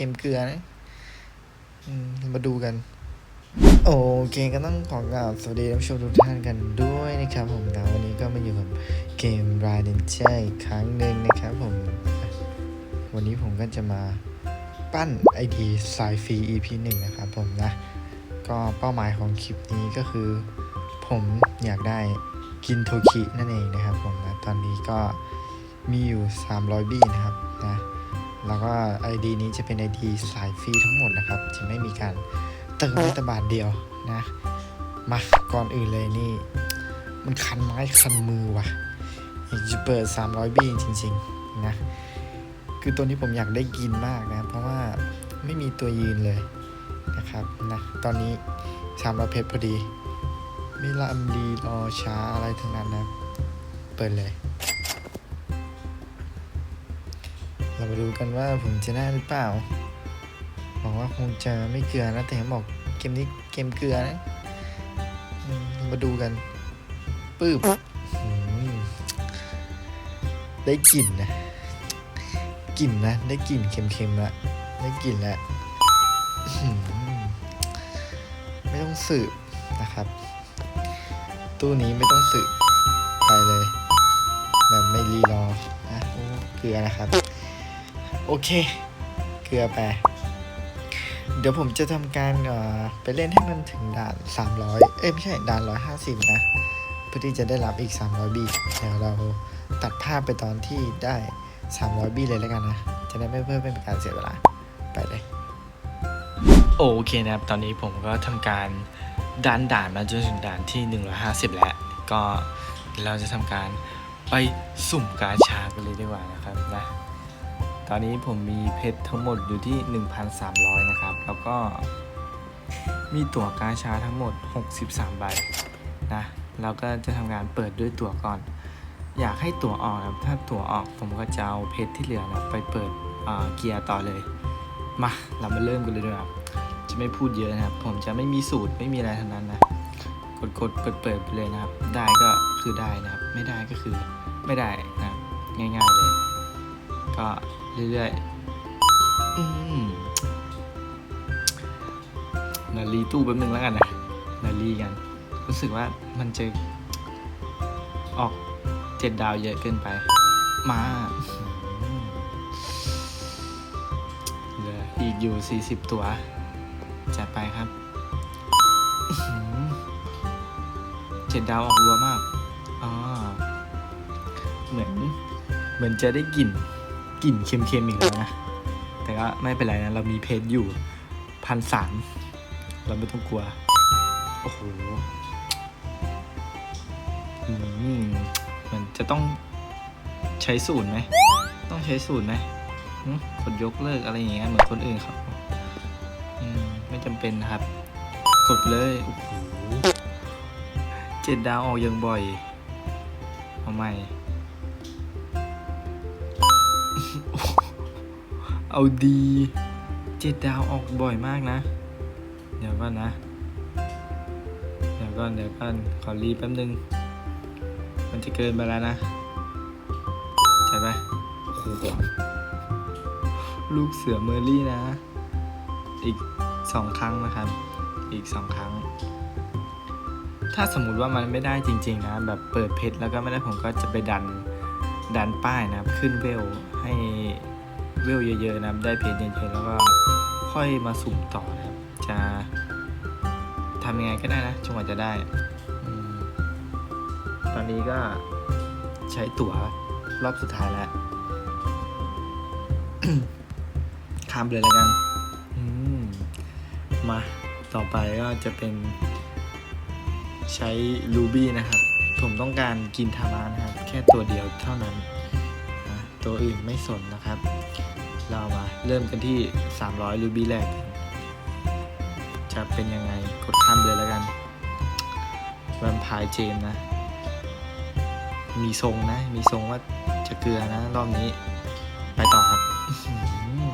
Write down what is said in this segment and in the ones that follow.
กมเกลือนะมาดูกัน โอเคก็ต้องขอกราบสวัสดีท่านผู้ชมทุกท่านกันด้วยนะครับผมนะวันนี้ก็มาอยู่กับเกม r i d e n c h e r อีกครั้งหนึ่งนะครับผม วันนี้ผมก็จะมาปั้น ID สายฟรี EP 1นะครับผมนะ ก็เป้าหมายของคลิปนี้ก็คือ ผมอยากได้กินโทคินั่นเองนะครับผมนะ ตอนนี้ก็มีอยู่ 300 บี้นะครับนะ แล้วก็ ID นี้จะเป็น ID สายฟรีทั้งหมดนะครับ จะไม่มีการเติมแม้แต่บาทเดียวนะ มา ก่อนอื่นเลยนี่ มันคันไม้คันมือว่ะอยากจะเปิด 300 บี้จริง ๆ นะ คือตัวนี้ผมอยากได้กินมากนะ เพราะว่าไม่มีตัวยืนเลยนะครับนะตอนนี้300เพชรพอดี ไม่ลำดีรอช้าอะไรทั้งนั้นนะ เปิดเลย เรามาดูกันว่าผมจะได้หรือเปล่าหวังว่าคงจะไม่เกลือนะแต่เห็นบอกเกมนี้เกมเกลือนะมาดูกันปื้บได้กลิ่นนะกลิ่นนะได้กลิ่นเค็มๆละได้กลิ่นแล้วไม่ต้องสืบนะครับ ตู้นี้ไม่ต้องสืบไปเลย แบบไม่รีรอนะโอ้เกลือนะครับ โอเค เกลือไป เดี๋ยวผมจะทำการไปเล่นให้มันถึงด่าน 300 เอ้ยไม่ใช่ด่าน 150 นะ เพื่อที่จะได้รับอีก 300 บีเดี๋ยวเราตัดภาพไปตอนที่ได้ 300 บีเลยแล้วกันนะ จะได้ไม่เพิ่มเป็นการเสียเวลา ไปเลย โอเคนะครับ ตอนนี้ผมก็ทำการดันด่านมาจนถึงด่านที่ 150 แล้ว ก็เดี๋ยวเราจะทำการไปสุ่มกาชากันเลยดีกว่านะครับนะ ตอนนี้ผมมีเพชรทั้งหมดอยู่ที่ 1,300 นะครับ แล้วก็มีตั๋วกาชาทั้งหมด 63 ใบนะเราก็จะทำการเปิดด้วยตั๋วก่อน อยากให้ตั๋วออกนะถ้าตั๋วออกผมก็จะเอาเพชรที่เหลือนะไปเปิดเกียร์ต่อเลย มาเรามาเริ่มกันเลยดีกว่าครับจะไม่พูดเยอะนะครับ ผมจะไม่มีสูตรไม่มีอะไรทั้งนั้นนะกดกดเปิดเปิดไปเลยนะครับ ได้ก็คือได้นะครับ ไม่ได้ก็คือไม่ได้นะง่าย ๆเลย ก็ เรื่อยๆอืมนารีตู้แป๊บนึงแล้วกันนะนารีกัน รู้สึกว่ามันจะออกเจ็ดดาวเยอะเกินไป มาเหลืออีกอยู่ 40 ตัวจัดไปครับเจ็ดดาวออกรัวมากอ่าเหมือน เหมือนจะได้กลิ่น กลิ่นเค็มๆอีกแล้วนะ แต่ก็ไม่เป็นไรนะ เรามีเพจอยู่พันสามเราไม่ต้องกลัว โอ้โหมันจะต้องใช้สูตรไหม ต้องใช้สูตรไหมกดยกเลิกอะไรอย่างเงี้ยเหมือนคนอื่นเขาอืมไม่จำเป็นนะครับ กดเลยโอ้โหเจ็ดดาวออกยังบ่อย เอาใหม่ เอาดีเจ็ดดาวออกบ่อยมากนะ เดี๋ยวก่อนนะ เดี๋ยวก่อนเดี๋ยวก่อนขอรีแป๊บนึง มันจะเกินไปแล้วนะ ใช่ไหมลูกเสือเมอร์รี่นะ อีกสองครั้งนะครับ อีกสองครั้ง ถ้าสมมุติว่ามันไม่ได้จริง ๆ นะ แบบเปิดเพชรแล้วก็ไม่ได้ผมก็จะไปดัน ดันป้ายนะครับ ขึ้นเวลให้เวลเยอะๆนะครับ ได้เพจเยอะๆแล้วก็ค่อยมาสุ่มต่อนะครับ จะทำยังไงก็ได้นะจนกว่าจะได้อตอนนี้ก็ใช้ตั๋วรอบสุดท้ายแล้วข้ามเลยแล้วกันมาต่อไปก็จะเป็นใช้รูบี้นะครับ ผมต้องการกินทามานะครับ แค่ตัวเดียวเท่านั้นนะตัวอื่นไม่สนนะครับ เรามาเริ่มกันที่ 300 รูบี้แรก จะเป็นยังไงกดข้ามเลยแล้วกันแวมพร์เจมนะ มีทรงนะ มีทรงว่าจะเกลือนะ รอบนี้ ไปต่อครับ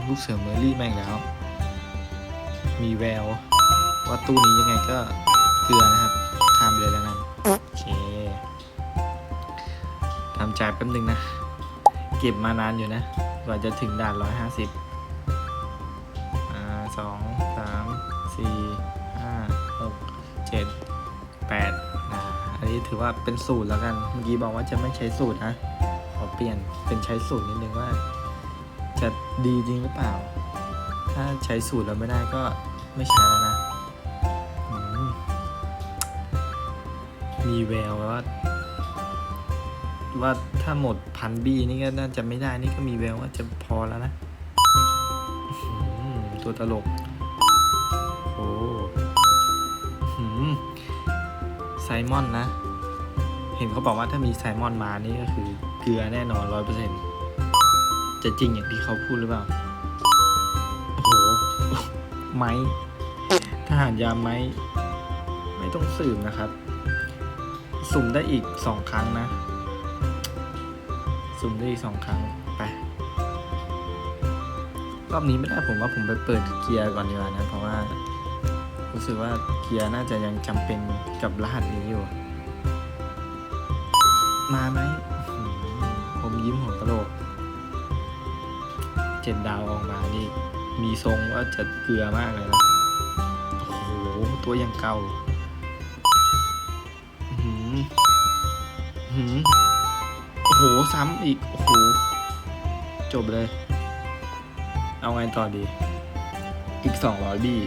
ลูกเสือเมอร์รี่แม่งแล้ว มีแวว ว่าตู้นี้ยังไงก็เกลือนะครับ ข้ามเลยแล้วกัน ทำใจแป๊บนึงนะ เก็บมานานอยู่นะ กว่าจะถึงด่านร้อยห้าสิบสองสามสี่ห้าหกเจ็ดแปดอ่าอันนี้ถือว่าเป็นสูตรแล้วกัน เมื่อกี้บอกว่าจะไม่ใช้สูตรนะ ขอเปลี่ยนเป็นใช้สูตรนิดนึงว่า จะดีจริงหรือเปล่า ถ้าใช้สูตรแล้วไม่ได้ก็ไม่ใช้แล้วนะมมีแววว่า ว่าถ้าหมดพันบี้นี่ก็น่าจะไม่ได้นี่ก็มีแววว่าจะพอแล้วนะตัวตลก โอ้หือไซมอนนะ เห็นเขาบอกว่าถ้ามีไซมอนมานี่ก็คือเกลือแน่นอนร้อยเปอร์เซ็นต์จะจริงอย่างที่เขาพูดหรือเปล่า โอ้โห ไม้ทหารยามไม้ ไม่ต้องสืบนะครับ สุ่มได้อีกสองครั้งนะ สุ่มได้อีกสองครั้งไปรอบนี้ไม่ได้ผมว่าผมไปเปิดเกียร์ก่อนดีกว่านะ เพราะว่า รู้สึกว่าเกียร์น่าจะยังจำเป็นกับรหัสนี้อยู่ มาไหมผมยิ้มหัวกะโหลกเจ็ดดาวออกมานี่ มีทรงว่าจะเกลือมากเลยนะโอ้โห ตัวยังเก่าอื้อหืออื้อหือ โห ซ้ำอีก โอ้โห จบเลย เอาไงต่อดี อีกสองร้อยบี้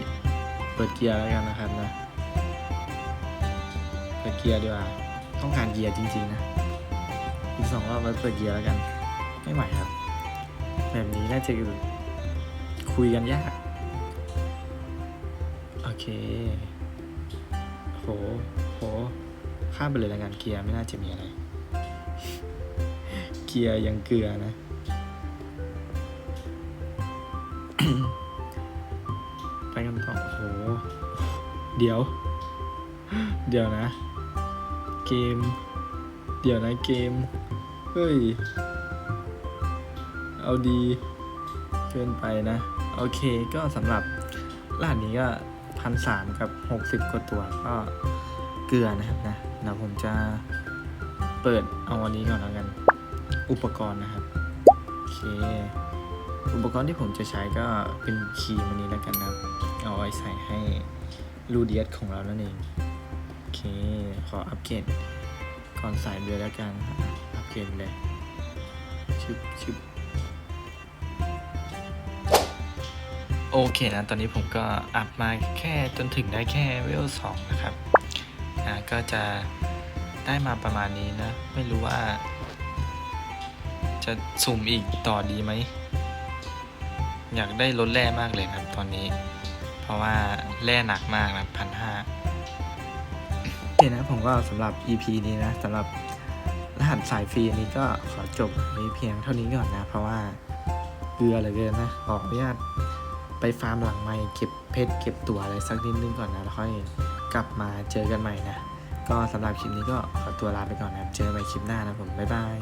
เปิดเกียร์แล้วกันนะครับนะ เปิดเกียร์ดีกว่า ต้องการเกียร์จริง ๆ นะ อีกสองรอบไว้เปิดเกียร์แล้วกัน ไม่ไหวครับ แบบนี้น่าจะคุยกันยาก โอเค โห โห ข้ามไปเลยแล้วกันเกียร์ไม่น่าจะมีอะไร เกียร์ยังเกลือนะ ไปกันต่อโหเดี๋ยว เดี๋ยวนะ เกม เดี๋ยวนะเกม เฮ้ย เอาดีเกินไปนะ โอเคก็สำหรับรหัสนี้ก็พันสามกับหกสิบกว่าตัวก็เกลือนะครับนะเดี๋ยวผมจะเปิดเอาวันนี้ก่อนแล้วกัน อุปกรณ์นะครับ โอเค อุปกรณ์ที่ผมจะใช้ก็เป็นครีมอันนี้แล้วกันนะครับ เอาไว้ใส่ให้ลูเดียสของเรานั่นเอง โอเค ขออัปเกรดก่อนใส่เลยแล้วกัน อัปเกรดเลยชึบชึบโอเคนะ ตอนนี้ผมก็อัพมาแค่จนถึงได้แค่เวลสองนะครับ อ่า ก็จะได้มาประมาณนี้นะ ไม่รู้ว่า จะสุ่มอีกต่อดีไหม อยากได้รถแร่มากเลยครับตอนนี้ เพราะว่าแร่หนักมากนะพันห้าโอเคนะผมก็สำหรับ EP นี้นะสำหรับรหัสสายฟรีอันนี้ก็ขอจบนี้เพียงเท่านี้ก่อนนะ เพราะว่าเกลือเหลือเกินนะขออนุญาตไปฟาร์มหลังไม่เก็บเพชรเก็บตัวอะไรสักนิดนึงก่อนนะแล้วค่อยกลับมาเจอกันใหม่นะ ก็สำหรับคลิปนี้ก็ขอตัวลาไปก่อนนะเจอกันใหม่คลิปหน้านะผม บ๊ายบาย